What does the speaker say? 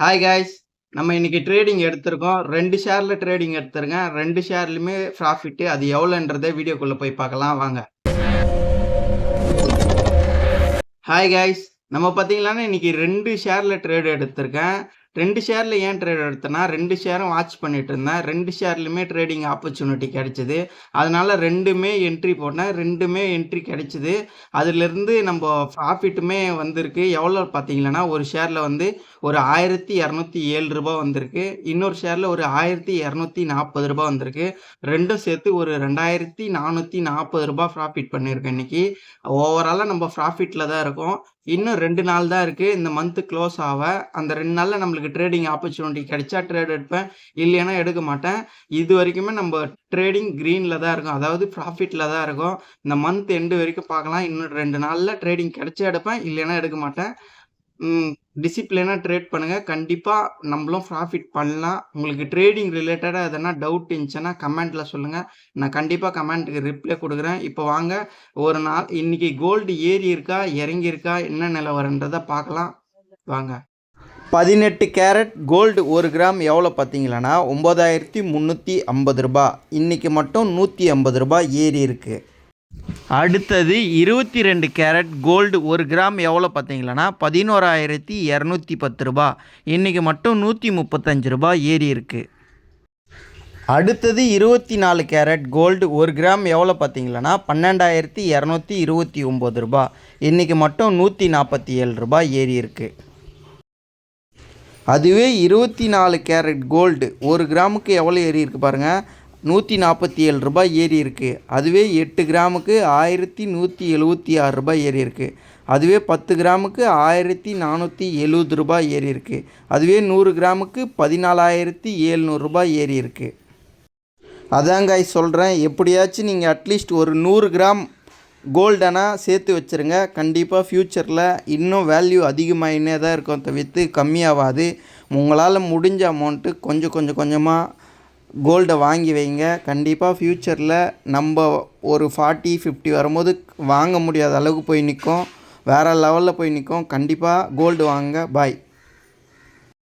Hi guys நம்ம இன்னைக்கு trading எடுத்திருக்கோம். ரெண்டு ஷேரில் ட்ரேடிங் எடுத்திருக்கேன். ரெண்டு ஷேர்லையுமே ப்ராஃபிட்டு அது எவ்வளோன்றதை வீடியோக்குள்ளே போய் பார்க்கலாம். வாங்க. ஹாய் காய்ஸ் நம்ம பார்த்தீங்களான்னா இன்னைக்கு ரெண்டு ஷேரில் ட்ரேடு எடுத்திருக்கேன். ரெண்டு ஷேரில் ஏன் ட்ரேட் எடுத்தேன்னா ரெண்டு ஷேரும் வாட்ச் பண்ணிட்டு இருந்தேன். ரெண்டு ஷேர்லையுமே ட்ரேடிங் ஆப்பர்ச்சுனிட்டி கிடைச்சிது. அதனால் ரெண்டுமே என்ட்ரி போட்டேன். ரெண்டுமே என்ட்ரி கிடைச்சிது. அதுலேருந்து நம்ம ப்ராஃபிட்டுமே வந்திருக்கு. எவ்வளோ பார்த்தீங்கன்னா ஒரு ஷேரில் வந்து ஒரு ஆயிரத்தி இரநூத்தி ஏழு ரூபா வந்திருக்கு. இன்னொரு ஷேரில் ஒரு ஆயிரத்தி இரநூத்தி நாற்பது ரூபா வந்திருக்கு. ரெண்டும் சேர்த்து ஒரு ரெண்டாயிரத்தி நானூற்றி நாற்பது ரூபா ப்ராஃபிட் பண்ணியிருக்கேன் இன்றைக்கி ஓவராலாக நம்ம ப்ராஃபிட்டில் தான் இருக்கோம். இன்னும் ரெண்டு நாள் தான் இருக்குது இந்த மந்த்து க்ளோஸ் ஆக அந்த ரெண்டு நாளில் நம்மளுக்கு ட்ரேடிங் ஆப்பர்ச்சுனிட்டி கிடைச்சா ட்ரேட் எடுப்பேன். இல்லைன்னா எடுக்க மாட்டேன். இது வரைக்குமே நம்ம ட்ரேடிங் க்ரீனில் தான் இருக்கும். அதாவது ப்ராஃபிட்டில் தான் இருக்கும். இந்த மந்த் எண்டு வரைக்கும் பார்க்கலாம். இன்னும் ரெண்டு நாளில் ட்ரேடிங் கிடைச்சா எடுப்பேன். இல்லைன்னா எடுக்க மாட்டேன். டிசிப்ளினாக ட்ரேட் பண்ணுங்கள் கண்டிப்பாக நம்மளும் ப்ராஃபிட் பண்ணலாம். உங்களுக்கு ட்ரேடிங் ரிலேட்டடாக எதனா டவுட் இருந்துச்சுன்னா கமெண்ட்டில் சொல்லுங்கள் நான் கண்டிப்பாக கமெண்ட்டுக்கு ரிப்ளை கொடுக்குறேன். இப்போ வாங்க. ஒரு நாள் இன்னைக்கு கோல்டு ஏறி இருக்கா? இறங்கியிருக்கா என்ன நிலவரன்றதை பார்க்கலாம். வாங்க. பதினெட்டு கேரட் கோல்டு ஒரு கிராம் எவ்வளோ பார்த்தீங்களான்னா ஒம்பதாயிரத்தி முந்நூற்றி ஐம்பது ரூபா. இன்றைக்கி மட்டும் நூற்றி ஐம்பது ரூபா ஏறி இருக்குது அடுத்தது இருபத்தி ரெண்டு கேரட் கோல்டு ஒரு கிராம் எவ்வளோ பார்த்தீங்களன்னா பதினோராயிரத்தி இரநூத்தி பத்து ரூபா. இன்றைக்கி மட்டும் நூற்றி முப்பத்தஞ்சு ரூபா ஏறி இருக்குது அடுத்தது இருபத்தி நாலு கேரட் கோல்டு ஒரு கிராம் எவ்வளோ பார்த்தீங்களன்னா பன்னெண்டாயிரத்தி இரநூத்தி இருபத்தி ஒம்பது ரூபா. இன்றைக்கி மட்டும் நூற்றி நாற்பத்தி ஏழு ரூபா ஏறி இருக்குது அதுவே இருபத்தி நாலு கேரட் கோல்டு. ஒரு கிராமுக்கு எவ்வளோ ஏறி இருக்குது பாருங்கள் நூற்றி நாற்பத்தி ஏழு ரூபாய் ஏறி இருக்குது அதுவே எட்டு கிராமுக்கு ஆயிரத்தி நூற்றி எழுபத்தி ஆறு ரூபாய் ஏறி இருக்குது அதுவே பத்து கிராமுக்கு ஆயிரத்தி நானூற்றி எழுபது ரூபாய் ஏறி இருக்குது அதுவே நூறு கிராமுக்கு பதினாலாயிரத்தி எழுநூறுபாய் ஏறி இருக்குது அதாங்க சொல்கிறேன் எப்படியாச்சும் நீங்கள் அட்லீஸ்ட் ஒரு நூறு கிராம் கோல்டனாக சேர்த்து வச்சுருங்க. கண்டிப்பாக ஃப்யூச்சரில் இன்னும் வேல்யூ அதிகமாகினே தான் இருக்கும் தவிர்த்து கம்மியாகாது உங்களால் முடிஞ்ச அமௌண்ட்டு கொஞ்சம் கொஞ்சம் கொஞ்சமாக கோல்டை வாங்கி வைங்க. கண்டிப்பாக ஃப்யூச்சரில் நம்ம ஒரு ஃபார்ட்டி ஃபிஃப்டி வரும்போது வாங்க முடியாத அளவுக்கு போய் நிற்கும் வேறு லெவலில் போய் நிற்கும் கண்டிப்பாக கோல்டு வாங்க. பாய்